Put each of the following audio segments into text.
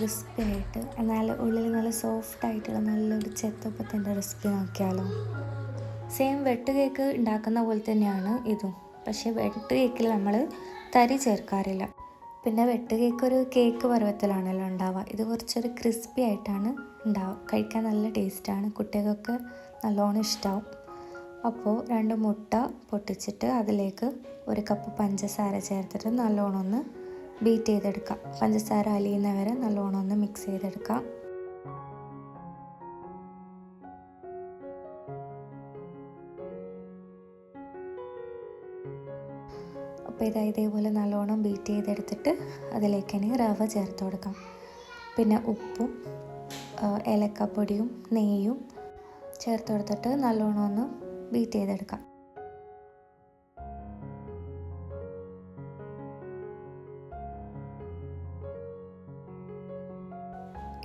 Crispy ആയിട്ട് എന്നാൽ ഉള്ളിൽ നല്ല സോഫ്റ്റ് ആയിട്ടുള്ള നല്ലൊരു ചെത്തപ്പത്തിന്റെ റെസിപ്പി നോക്കിയാലോ സെയിം വെട്ട് കേക്ക് ഉണ്ടാക്കുന്ന പോലെ തന്നെയാണ് ഇതും. പക്ഷേ വെട്ട് കേക്കിൽ നമ്മൾ തരി ചേർക്കാറില്ല. പിന്നെ വെട്ട് കേക്ക് ഒരു കേക്ക് പരുവത്തിലാണല്ലോ ഉണ്ടാവുക. ഇത് കുറച്ചൊരു ക്രിസ്പി ആയിട്ടാണ് ഉണ്ടാവുക. കഴിക്കാൻ നല്ല ടേസ്റ്റാണ് കുട്ടികൾക്കൊക്കെ നല്ലോണം ഇഷ്ടമാവും അപ്പോൾ രണ്ട് മുട്ട പൊട്ടിച്ചിട്ട് അതിലേക്ക് ഒരു കപ്പ് പഞ്ചസാര ചേർത്തിട്ട് നല്ലോണം ഒന്ന് ബീറ്റ് ചെയ്തെടുക്കുക പഞ്ചസാര അലിയുന്ന വരെ നല്ലോണം ഒന്ന് മിക്സ് ചെയ്തെടുക്കാം. അപ്പോൾ ഇതാ ഇതേപോലെ നല്ലോണം ബീറ്റ് ചെയ്തെടുത്തിട്ട് അതിലേക്ക് ഇനി റവ ചേർത്ത് കൊടുക്കാം. പിന്നെ ഉപ്പും ഏലക്കപ്പൊടിയും നെയ്യും ചേർത്ത് കൊടുത്തിട്ട് നല്ലോണം ഒന്ന് ബീറ്റ് ചെയ്തെടുക്കാം.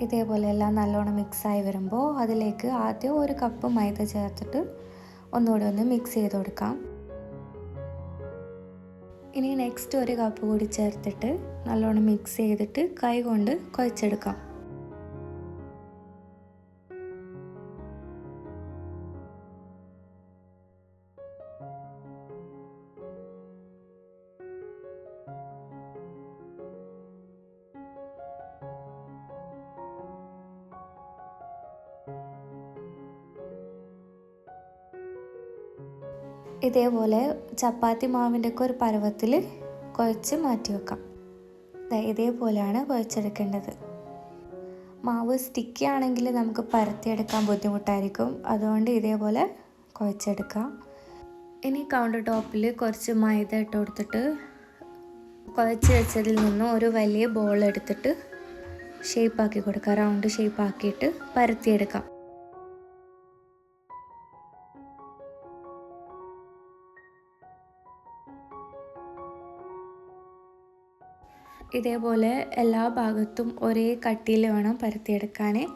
ഇതേപോലെ എല്ലാം നല്ലോണം മിക്സായി വരുമ്പോൾ അതിലേക്ക് ആദ്യം ഒരു കപ്പ് മൈദ ചേർത്തിട്ട് ഒന്നുകൂടി ഒന്ന് മിക്സ് ചെയ്ത് കൊടുക്കാം. ഇനി നെക്സ്റ്റ് ഒരു കപ്പ് കൂടി ചേർത്തിട്ട് നല്ലോണം മിക്സ് ചെയ്തിട്ട് കൈ കൊണ്ട് കുഴച്ചെടുക്കാം. ഇതേപോലെ ചപ്പാത്തി മാവിന്റെ ഒക്കെ ഒരു പരുവത്തിൽ കുഴച്ച് മാറ്റി വെക്കാം. ഇതേപോലെയാണ് കുഴച്ചെടുക്കേണ്ടത്. മാവ് സ്റ്റിക്കി ആണെങ്കിൽ നമുക്ക് പരത്തിയെടുക്കാൻ ബുദ്ധിമുട്ടായിരിക്കും. അതുകൊണ്ട് ഇതേപോലെ കുഴച്ചെടുക്കാം. ഇനി കൗണ്ടർ ടോപ്പിൽ കുറച്ച് മൈദ ഇട്ട് കൊടുത്തിട്ട് കുഴച്ച് വെച്ചതിൽ നിന്നും ഒരു വലിയ ബോൾ എടുത്തിട്ട് ഷേപ്പാക്കി കൊടുക്കാം. റൗണ്ട് ഷേപ്പാക്കിയിട്ട് പരത്തിയെടുക്കാം. ഇതേപോലെ എല്ലാ ഭാഗത്തും ഒരേ കട്ടിയിൽ വേണം പരത്തിയെടുക്കാൻ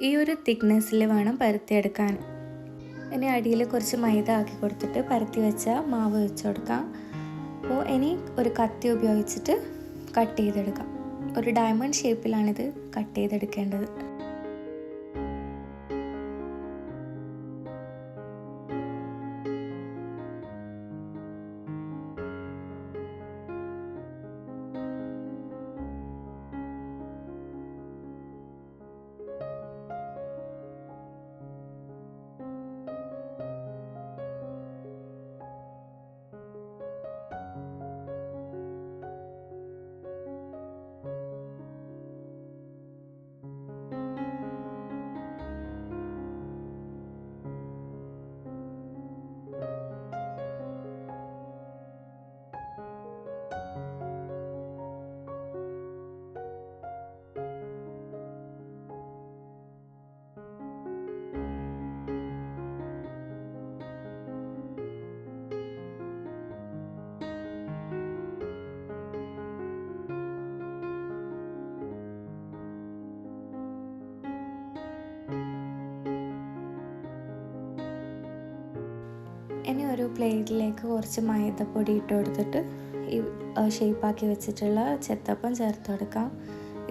ഈ ഒരു തിക്നെസ്സിൽ വേണം പരത്തിയെടുക്കാൻ. ഇനി അടിയിൽ കുറച്ച് മൈദ ആക്കി കൊടുത്തിട്ട് പരത്തി വെച്ച മാവ് വെച്ച് കൊടുക്കാം. അപ്പോൾ ഇനി ഒരു കത്തി ഉപയോഗിച്ചിട്ട് കട്ട് ചെയ്തെടുക്കാം. ഒരു ഡയമണ്ട് ഷേപ്പിലാണിത് കട്ട് ചെയ്തെടുക്കേണ്ടത്. ഇനി ഒരു പ്ലേറ്റിലേക്ക് കുറച്ച് മൈദപ്പൊടി ഇട്ട് കൊടുത്തിട്ട് ഈ ഷേപ്പാക്കി വെച്ചിട്ടുള്ള ചെത്തപ്പം ചേർത്ത് കൊടുക്കാം.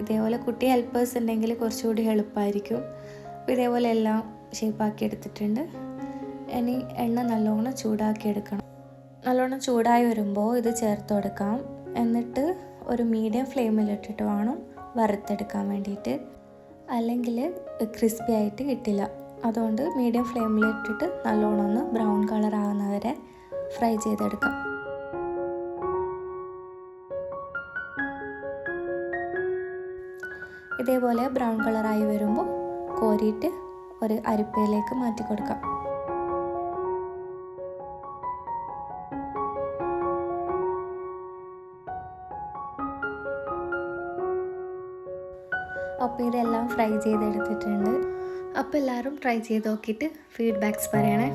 ഇതേപോലെ കുട്ടി ഹെൽപ്പേഴ്സ് ഉണ്ടെങ്കിൽ കുറച്ചുകൂടി എളുപ്പമായിരിക്കും അപ്പോൾ ഇതേപോലെ എല്ലാം ഷേപ്പാക്കി എടുത്തിട്ടുണ്ട്. ഇനി എണ്ണ നല്ലോണം ചൂടാക്കി എടുക്കണം. നല്ലോണം ചൂടായി വരുമ്പോൾ ഇത് ചേർത്ത് കൊടുക്കാം. എന്നിട്ട് ഒരു മീഡിയം ഫ്ലെയിമിലിട്ടിട്ട് വേണം വറുത്തെടുക്കാൻ വേണ്ടിയിട്ട്. അല്ലെങ്കിൽ ക്രിസ്പി ആയിട്ട് കിട്ടില്ല. അതുകൊണ്ട് മീഡിയം ഫ്ലെയിമിൽ ഇട്ടിട്ട് നല്ലോണം ഒന്ന് ബ്രൗൺ കളർ ആകുന്നവരെ ഫ്രൈ ചെയ്തെടുക്കാം. ഇതേപോലെ ബ്രൗൺ കളറായി വരുമ്പോൾ കോരിയിട്ട് ഒരു അരിപ്പയിലേക്ക് മാറ്റി കൊടുക്കാം അപ്പോൾ ഇതെല്ലാം ഫ്രൈ ചെയ്തെടുത്തിട്ടുണ്ട്. അപ്പോൾ എല്ലാവരും ട്രൈ ചെയ്ത് നോക്കിയിട്ട് ഫീഡ്ബാക്ക്സ് പറയണേ.